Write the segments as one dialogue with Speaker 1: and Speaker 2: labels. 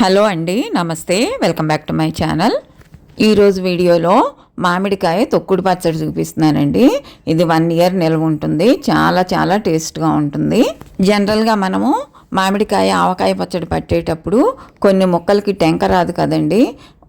Speaker 1: Hello అండి namaste. Welcome back to my channel. ఈరోజు వీడియోలో మామిడికాయ తొక్కుడు పచ్చడి చూపిస్తున్నానండి. ఇది వన్ ఇయర్ నిల్వ ఉంటుంది. చాలా చాలా టేస్ట్గా ఉంటుంది. జనరల్గా మనము మామిడికాయ ఆవకాయ పచ్చడి పట్టేటప్పుడు కొన్ని ముక్కలకి టెంక రాదు కదండి.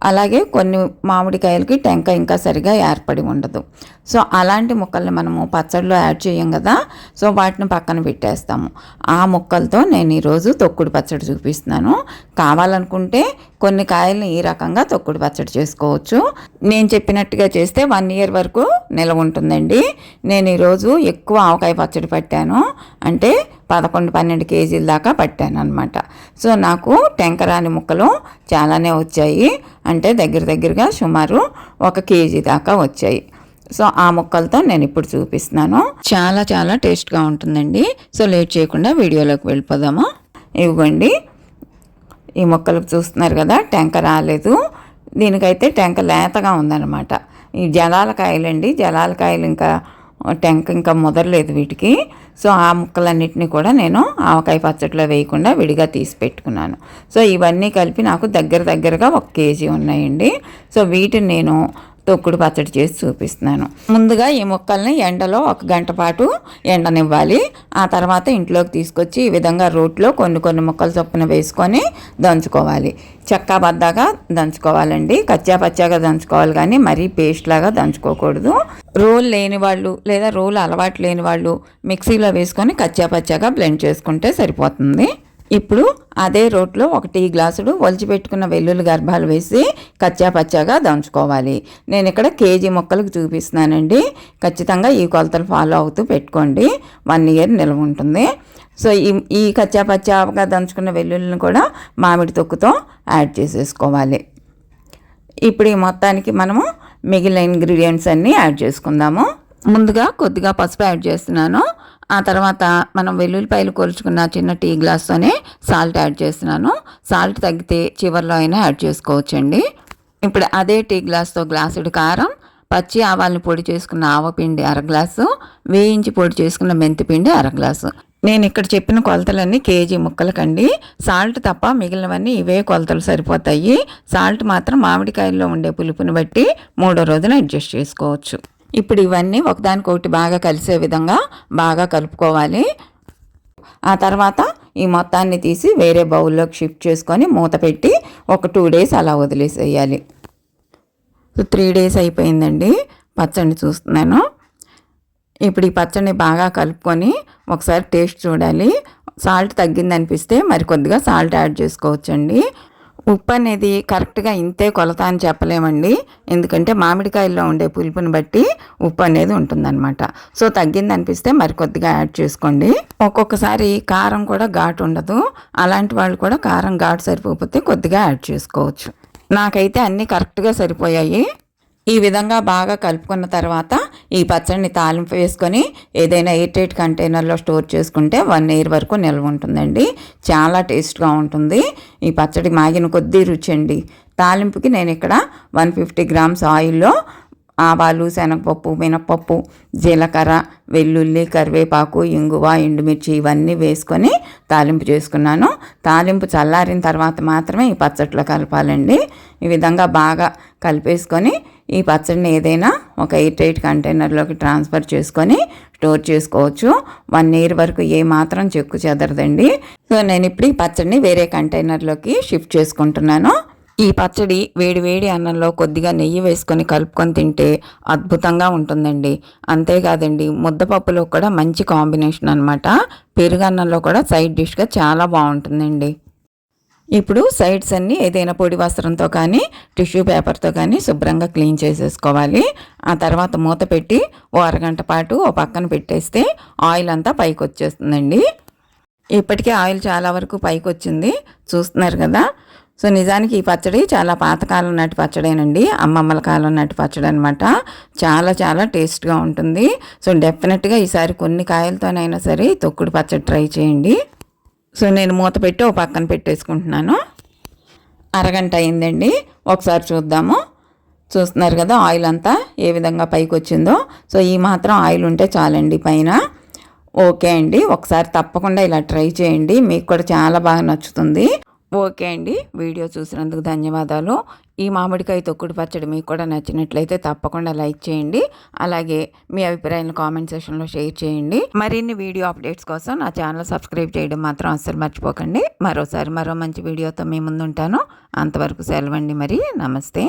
Speaker 1: అలాగే కొన్ని మామిడికాయలకి టెంక ఇంకా సరిగా ఏర్పడి ఉండదు. సో అలాంటి ముక్కల్ని మనము పచ్చడిలో యాడ్ చేయం కదా. సో వాటిని పక్కన పెట్టేస్తాము. ఆ ముక్కలతో నేను ఈరోజు తొక్కుడు పచ్చడి చూపిస్తున్నాను. కావాలనుకుంటే కొన్ని కాయల్ని ఈ రకంగా తొక్కుడు పచ్చడి చేసుకోవచ్చు. నేను చెప్పినట్టుగా చేస్తే వన్ ఇయర్ వరకు నిలవ ఉంటుందండి. నేను ఈరోజు ఎక్కువ ఆవకాయ పచ్చడి పట్టాను. అంటే పదకొండు పన్నెండు కేజీల దాకా పట్టాను అనమాట సో నాకు టెంకరాని ముక్కలు చాలానే వచ్చాయి. అంటే దగ్గర దగ్గరగా సుమారు ఒక కేజీ దాకా వచ్చాయి. సో ఆ ముక్కలతో నేను ఇప్పుడు చూపిస్తున్నాను. చాలా చాలా టేస్ట్గా ఉంటుందండి. సో లేట్ చేయకుండా వీడియోలోకి వెళ్ళిపోదాము? ఇవ్వండి. ఈ మొక్కలకు చూస్తున్నారు కదా టెంక రాలేదు. దీనికైతే టెంక లేతగా ఉందన్నమాట. ఈ జలాల కాయలండి జలాల కాయలు ఇంకా టెంక ఇంకా ముదరలేదు వీటికి. సో ఆ ముక్కలన్నిటిని కూడా నేను ఆవకాయ పచ్చడిలో వేయకుండా విడిగా తీసి పెట్టుకున్నాను. సో ఇవన్నీ కలిపి నాకు దగ్గర దగ్గరగా ఒక కేజీ ఉన్నాయండి. సో వీటిని నేను తొక్కుడు పచ్చడి చేసి చూపిస్తున్నాను. ముందుగా ఈ ముక్కల్ని ఎండలో ఒక గంట పాటు ఎండనివ్వాలి. ఆ తర్వాత ఇంట్లోకి తీసుకొచ్చి ఈ విధంగా రోట్లో కొన్ని కొన్ని ముక్కలు చొప్పున వేసుకొని దంచుకోవాలి. చెక్క బద్దగా దంచుకోవాలండి. కచ్చా పచ్చాగా దంచుకోవాలి కానీ మరీ పేస్ట్ లాగా దంచుకోకూడదు. రోల్ లేని వాళ్ళు లేదా రోల్ అలవాటు లేని వాళ్ళు మిక్సీలో వేసుకొని కచ్చా పచ్చాగా బ్లెండ్ చేసుకుంటే సరిపోతుంది. ఇప్పుడు అదే రోట్లో ఒక టీ గ్లాసుడు ఒలిచిపెట్టుకున్న వెల్లుల్లి గర్భాలు వేసి కచ్చా పచ్చాగా దంచుకోవాలి. నేను ఇక్కడ కేజీ మొక్కలకు చూపిస్తున్నానండి. ఖచ్చితంగా ఈ కొలతలు ఫాలో అవుతూ పెట్టుకోండి. వన్ ఇయర్ నిల్వ ఉంటుంది. సో ఈ ఈ కచ్చా పచ్చాగా దంచుకున్న వెల్లుల్లిని కూడా మామిడి తొక్కుతో యాడ్ చేసేసుకోవాలి. ఇప్పుడు ఈ మొత్తానికి మనము మిగిలిన ఇంగ్రీడియంట్స్ అన్నీ యాడ్ చేసుకుందాము. ముందుగా కొద్దిగా పసుపు యాడ్ చేస్తున్నాను. ఆ తర్వాత మనం వెల్లుల్లిపాయలు కోల్చుకున్న చిన్న టీ గ్లాస్తోనే సాల్ట్ యాడ్ చేస్తున్నాను. సాల్ట్ తగ్గితే చివరిలో అయినా యాడ్ చేసుకోవచ్చండి. ఇప్పుడు అదే టీ గ్లాస్తో గ్లాసుడు కారం పచ్చి ఆవాలను పొడి చేసుకున్న ఆవపిండి అర గ్లాసు వేయించి పొడి చేసుకున్న మెంతిపిండి అర గ్లాసు. నేను ఇక్కడ చెప్పిన కొలతలన్నీ కేజీ ముక్కలకండి. సాల్ట్ తప్ప మిగిలినవన్నీ ఇవే కొలతలు సరిపోతాయి. సాల్ట్ మాత్రం మామిడికాయల్లో ఉండే పులుపుని బట్టి మూడో రోజున అడ్జస్ట్ చేసుకోవచ్చు. ఇప్పుడు ఇవన్నీ ఒకదానికొకటి బాగా కలిసే విధంగా బాగా కలుపుకోవాలి. ఆ తర్వాత ఈ మొత్తాన్ని తీసి వేరే బౌల్లోకి షిఫ్ట్ చేసుకొని మూత పెట్టి ఒక టూ డేస్ అలా వదిలేసేయాలి. త్రీ డేస్ అయిపోయిందండి. పచ్చడి చూస్తున్నాను. ఇప్పుడు ఈ పచ్చడిని బాగా కలుపుకొని ఒకసారి టేస్ట్ చూడాలి. సాల్ట్ తగ్గిందనిపిస్తే మరి కొద్దిగా సాల్ట్ యాడ్ చేసుకోవచ్చండి. ఉప్పు అనేది కరెక్ట్గా ఇంతే కొలత అని చెప్పలేమండి. ఎందుకంటే మామిడికాయల్లో ఉండే పులుపుని బట్టి ఉప్పు అనేది ఉంటుందన్నమాట. సో తగ్గింది అనిపిస్తే మరి కొద్దిగా యాడ్ చేసుకోండి. ఒక్కొక్కసారి కారం కూడా ఘాటు ఉండదు. అలాంటి వాళ్ళు కూడా కారం ఘాటు సరిపోతే కొద్దిగా యాడ్ చేసుకోవచ్చు. నాకైతే అన్నీ కరెక్ట్గా సరిపోయాయి. ఈ విధంగా బాగా కలుపుకున్న తర్వాత ఈ పచ్చడిని తాలింపు వేసుకొని ఏదైనా ఎయిర్ టైట్ కంటైనర్లో స్టోర్ చేసుకుంటే వన్ ఇయర్ వరకు నిల్వ ఉంటుందండి. చాలా టేస్ట్గా ఉంటుంది. ఈ పచ్చడి మాగిన కొద్దీ రుచి అండి. తాలింపుకి నేను ఇక్కడ వన్ ఫిఫ్టీ గ్రామ్స్ ఆయిల్లో ఆవాలు శనగపప్పు మినపప్పు జీలకర్ర వెల్లుల్లి కరివేపాకు ఇంగువ ఎండుమిర్చి ఇవన్నీ వేసుకొని తాలింపు చేసుకున్నాను. తాలింపు చల్లారిన తర్వాత మాత్రమే ఈ పచ్చట్లో కలపాలండి. ఈ విధంగా బాగా కలిపేసుకొని ఈ పచ్చడిని ఏదైనా ఒక ఎయిట్ ఎయిట్ కంటైనర్లోకి ట్రాన్స్ఫర్ చేసుకొని స్టోర్ చేసుకోవచ్చు. వన్ ఇయర్ వరకు ఏ మాత్రం చెక్కు చెదరదండి. సో నేను ఇప్పుడు ఈ పచ్చడిని వేరే కంటైనర్లోకి షిఫ్ట్ చేసుకుంటున్నాను. ఈ పచ్చడి వేడి వేడి అన్నంలో కొద్దిగా నెయ్యి వేసుకొని కలుపుకొని తింటే అద్భుతంగా ఉంటుందండి. అంతేకాదండి ముద్దపప్పులో కూడా మంచి కాంబినేషన్ అనమాట పెరుగు అన్నంలో కూడా సైడ్ డిష్గా చాలా బాగుంటుందండి. ఇప్పుడు సైడ్స్ అన్నీ ఏదైనా పొడి వస్త్రంతో కానీ టిష్యూ పేపర్తో కానీ శుభ్రంగా క్లీన్ చేసేసుకోవాలి. ఆ తర్వాత మూత పెట్టి ఓ అరగంట పాటు ఓ పక్కన పెట్టేస్తే ఆయిల్ అంతా పైకి వచ్చేస్తుందండి ఇప్పటికే ఆయిల్ చాలా వరకు పైకి వచ్చింది చూస్తున్నారు కదా? సో నిజానికి ఈ పచ్చడి చాలా పాతకాలం నాటి పచ్చడేనండి. అమ్మమ్మల కాలం నాటి పచ్చడి అనమాట చాలా చాలా టేస్ట్గా ఉంటుంది. సో డెఫినెట్గా ఈసారి కొన్ని కాయలతోనైనా సరే తొక్కుడు పచ్చడి ట్రై చేయండి. సో నేను మూత పెట్టి ఒక పక్కన పెట్టేసుకుంటున్నాను. అరగంట అయిందండి. ఒకసారి చూద్దాము. చూస్తున్నారు కదా ఆయిల్ అంతా ఏ విధంగా పైకి వచ్చిందో. సో ఈ మాత్రం ఆయిల్ ఉంటే చాలండి పైన. ఓకే అండి. ఒకసారి తప్పకుండా ఇలా ట్రై చేయండి. మీకు కూడా చాలా బాగా నచ్చుతుంది. ఓకే అండి. వీడియో చూసినందుకు ధన్యవాదాలు. ఈ మామిడికాయ తొక్కుడు పచ్చడి మీకు కూడా నచ్చినట్లయితే తప్పకుండా లైక్ చేయండి. అలాగే మీ అభిప్రాయాలను కామెంట్ సెషన్లో షేర్ చేయండి. మరిన్ని వీడియో అప్డేట్స్ కోసం నా ఛానల్ సబ్స్క్రైబ్ చేయడం మాత్రం అస్సలు మర్చిపోకండి. మరోసారి మరో మంచి వీడియోతో మీ ముందుంటాను. అంతవరకు సెలవండి మరి. నమస్తే.